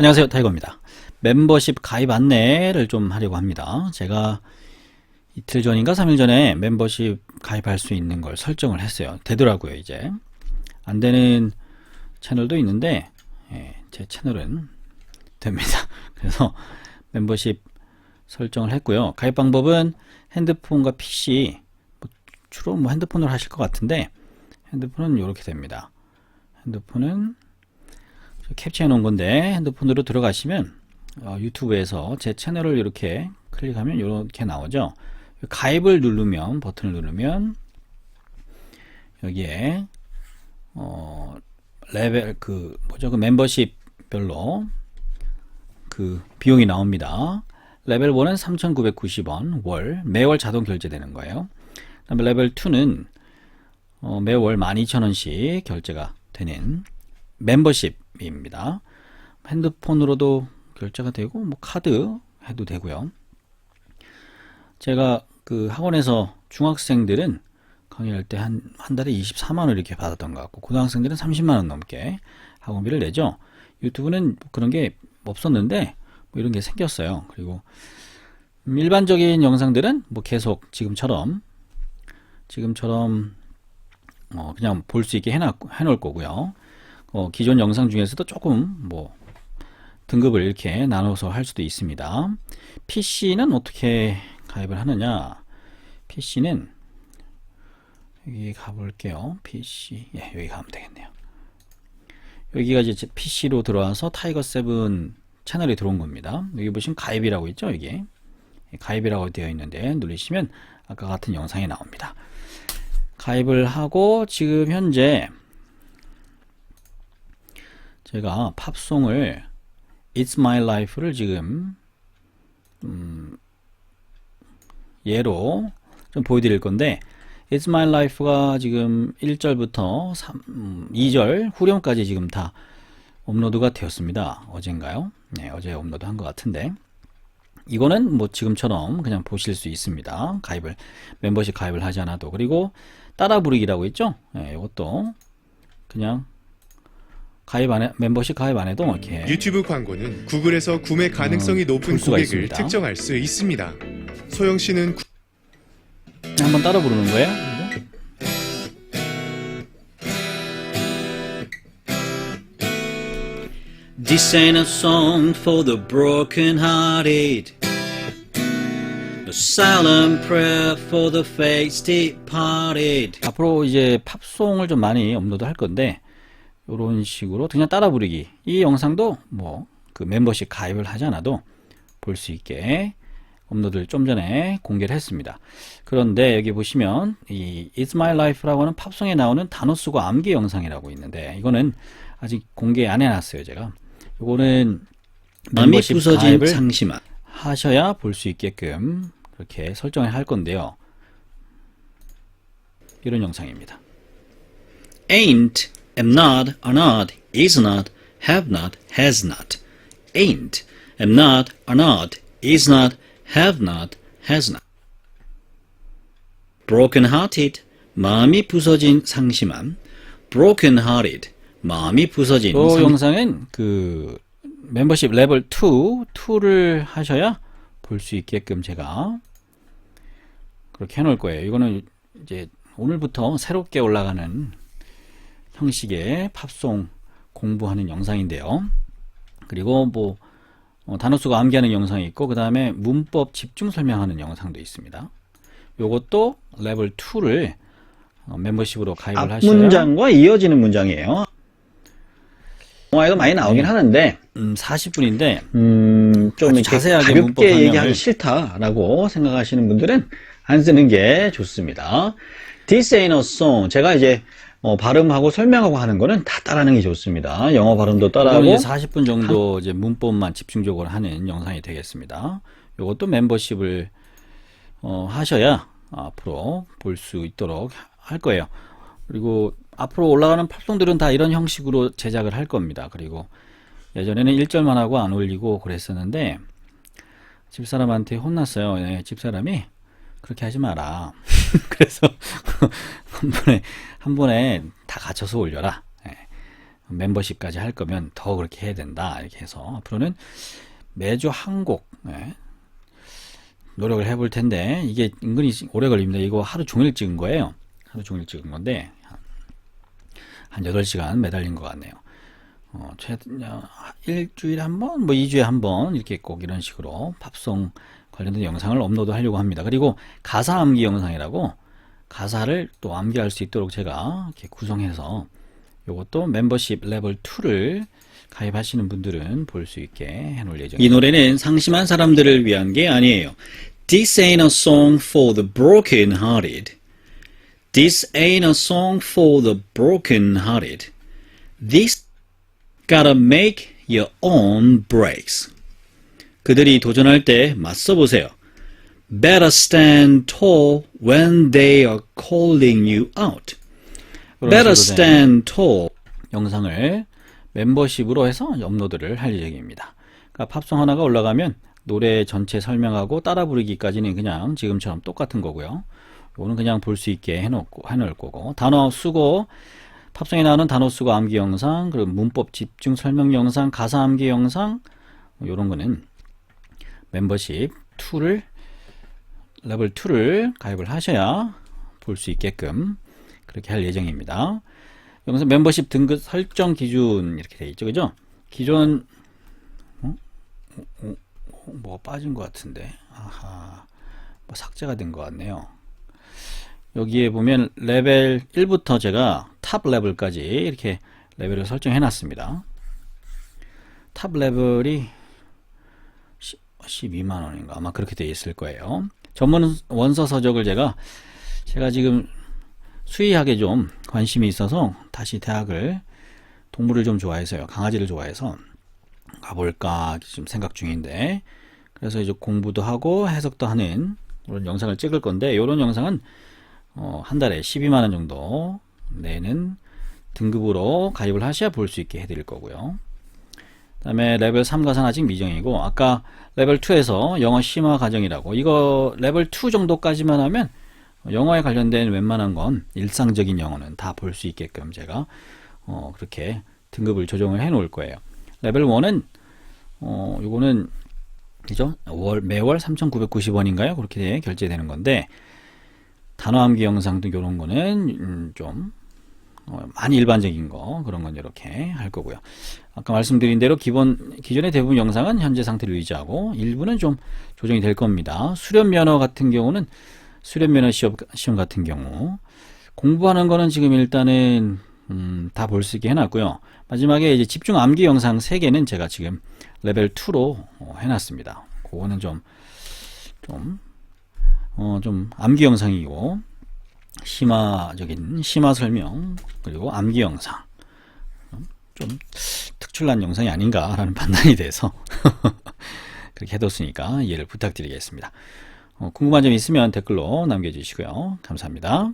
안녕하세요. 타이거입니다. 멤버십 가입 안내를 좀 하려고 합니다. 제가 이틀 전인가 3일 전에 멤버십 가입할 수 있는 걸 설정을 했어요. 되더라고요, 이제. 안 되는 채널도 있는데, 예, 제 채널은 됩니다. 그래서 멤버십 설정을 했고요. 가입 방법은 핸드폰과 PC, 뭐 주로 뭐 핸드폰으로 하실 것 같은데, 핸드폰은 이렇게 됩니다. 핸드폰은 캡처해 놓은 건데 핸드폰으로 들어가시면 어, 유튜브에서 제 채널을 이렇게 클릭하면 이렇게 나오죠. 가입을 누르면 버튼을 누르면 여기에 어, 레벨 그 뭐죠 그 멤버십별로 그 비용이 나옵니다. 레벨 1은 3,990원 월 매월 자동 결제되는 거예요. 그다음에 레벨 2는 어, 매월 12,000원씩 결제가 되는 멤버십 입니다. 핸드폰으로도 결제가 되고 뭐 카드 해도 되고요. 제가 그 학원에서 중학생들은 강의할 때 한 한 달에 24만 원 이렇게 받았던 것 같고 고등학생들은 30만 원 넘게 학원비를 내죠. 유튜브는 그런 게 없었는데 뭐 이런 게 생겼어요. 그리고 음, 일반적인 영상들은 뭐 계속 지금처럼 지금처럼 어 그냥 볼 수 있게 해놨, 해놓을 거고요. 어 기존 영상 중에서도 조금 뭐 등급을 이렇게 나눠서 할 수도 있습니다. PC는 어떻게 가입을 하느냐? PC는 여기 가볼게요. PC 예 여기 가면 되겠네요. 여기가 이제 PC로 들어와서 타이거 7 채널이 들어온 겁니다. 여기 보시면 가입이라고 있죠, 여기 가입이라고 되어 있는데 누르시면 아까 같은 영상이 나옵니다. 가입을 하고 지금 현재 제가 팝송을 It's My Life를 지금 음, 예로 좀 보여드릴 건데 It's My Life가 지금 1절부터 3, 음, 2절 후렴까지 지금 다 업로드가 되었습니다. 어젠가요? 네, 어제 업로드 한 것 같은데 이거는 뭐 지금처럼 그냥 보실 수 있습니다. 가입을 멤버십 가입을 하지 않아도 그리고 따라 부르기라고 있죠? 네, 이것도 그냥 가입 안 해, 멤버십 가입 안 해도 이렇게 유튜브 광고는 구글에서 구매 가능성이 음, 높은 수가 고객을 있습니다. 특정할 수 있습니다. 소영 씨는 구- 한번 따라 부르는 거예요. This ain't a song for the broken-hearted. A silent prayer for the fates departed. 앞으로 이제 팝송을 좀 많이 업로드 할 건데 이런 식으로 그냥 따라 부르기. 이 영상도 뭐 그 멤버십 가입을 하지 않아도 볼 수 있게 업로드를 좀 전에 공개를 했습니다. 그런데 여기 보시면 이 It's My Life라고 하는 팝송에 나오는 단어 쓰고 암기 영상이라고 있는데 이거는 아직 공개 안 해놨어요 제가. 이거는 멤버십 부서진 가입을 상심함. 하셔야 볼 수 있게끔 그렇게 설정을 할 건데요. 이런 영상입니다. Ain't, am not, are not, is not, have not, has not. Ain't, am not, are not, is not, have not, has not. Broken hearted, 마음이 부서진 상심함. Broken hearted, 마음이 부서진 이 상... 영상은 그 멤버십 레벨 2, 2를 하셔야 볼 수 있게끔 제가 그렇게 해놓을 거예요. 이거는 이제 오늘부터 새롭게 올라가는 형식의 팝송 공부하는 영상인데요. 그리고 뭐 어, 단어 수가 암기하는 영상이 있고 그 다음에 문법 집중 설명하는 영상도 있습니다. 요것도 레벨 2를 어, 멤버십으로 가입을 하셔야 문장과 이어지는 문장이에요. 영화에도 많이 나오긴 하는데, 음, 40분인데 음, 좀 자세하게 가볍게 얘기하기 싫다라고 생각하시는 분들은 안 쓰는 게 좋습니다. This ain't a song. 제가 이제 어, 발음하고 설명하고 하는 거는 다 따라하는 게 좋습니다. 영어 발음도 따라하고 이건 이제 40분 정도 이제 문법만 집중적으로 하는 영상이 되겠습니다. 이것도 멤버십을 어, 하셔야 앞으로 볼 수 있도록 할 거예요. 그리고 앞으로 올라가는 팝송들은 다 이런 형식으로 제작을 할 겁니다. 그리고 예전에는 1절만 하고 안 올리고 그랬었는데 집사람한테 혼났어요. 네, 집사람이 그렇게 하지 마라. 그래서 한 번에 한 번에 다 갖춰서 올려라. 예. 멤버십까지 할 거면 더 그렇게 해야 된다. 이렇게 해서 앞으로는 매주 한 곡, 예, 노력을 해볼 텐데, 이게 은근히 오래 걸립니다. 이거 하루 종일 찍은 거예요. 하루 종일 찍은 건데, 한 8시간 매달린 것 같네요. 어, 최, 어, 일주일에 한 번, 뭐 2주에 한 번, 이렇게 꼭 이런 식으로 팝송 관련된 영상을 업로드 하려고 합니다. 그리고 가사 암기 영상이라고 가사를 또 암기할 수 있도록 제가 이렇게 구성해서 요것도 멤버십 레벨 2를 가입하시는 분들은 볼 수 있게 해놓을 예정입니다. 이 노래는 상심한 사람들을 위한 게 아니에요. This ain't a song for the broken hearted. This ain't a song for the broken hearted. This gotta make your own breaks. 그들이 도전할 때 맞서 보세요. Better stand tall when they are calling you out. Better stand tall. 영상을 멤버십으로 해서 업로드를 할 예정입니다. 그러니까 팝송 하나가 올라가면 노래 전체 설명하고 따라 부르기까지는 그냥 지금처럼 똑같은 거고요. 이거는 그냥 볼 수 있게 해놓고 해놓을 거고 단어 수고 팝송에 나오는 단어 수고 암기 영상 그리고 문법 집중 설명 영상 가사 암기 영상 이런 거는 멤버십 2를 레벨 2를 가입을 하셔야 볼 수 있게끔 그렇게 할 예정입니다. 여기서 멤버십 등급 설정 기준 이렇게 돼 있죠, 그죠? 기존 어? 어, 어, 어, 뭐가 빠진 것 같은데, 아하, 뭐 삭제가 된 것 같네요. 여기에 보면 레벨 1부터 제가 탑 레벨까지 이렇게 레벨을 설정해 놨습니다. 탑 레벨이 12만 원인가 아마 그렇게 돼 있을 거예요. 전문 원서 서적을 제가 제가 지금 수의학에 좀 관심이 있어서 다시 대학을 동물을 좀 좋아해서요. 강아지를 좋아해서 가볼까 지금 생각 중인데 그래서 이제 공부도 하고 해석도 하는 그런 영상을 찍을 건데 이런 영상은 어, 한 달에 12만 원 정도 내는 등급으로 가입을 하셔야 볼 수 있게 해드릴 거고요. 그다음에 레벨 3 가산 아직 미정이고 아까 레벨 2에서 영어 심화 과정이라고 이거 레벨 2 정도까지만 하면 영어에 관련된 웬만한 건 일상적인 영어는 다 볼 수 있게끔 제가 어, 그렇게 등급을 조정을 해 놓을 거예요. 레벨 1은 어, 요거는 그죠? 월 매월 3,990원인가요? 그렇게 결제되는 건데 단어 암기 영상 등 이런 거는 음, 좀 어, 많이 일반적인 거 그런 건 이렇게 할 거고요. 아까 말씀드린 대로 기본 기존의 대부분 영상은 현재 상태를 유지하고 일부는 좀 조정이 될 겁니다. 수련 면허 같은 경우는 수련 면허 시험, 시험 같은 경우 공부하는 거는 지금 일단은 음, 다 볼 수 있게 해놨고요. 마지막에 이제 집중 암기 영상 3개는 제가 지금 레벨 2로 어, 해놨습니다. 그거는 좀, 좀, 어, 좀 암기 영상이고, 심화적인 심화 설명, 그리고 암기 영상. 좀 특출난 영상이 아닌가라는 판단이 돼서 그렇게 해뒀으니까 이해를 부탁드리겠습니다. 어, 궁금한 점 있으면 댓글로 남겨주시고요. 감사합니다.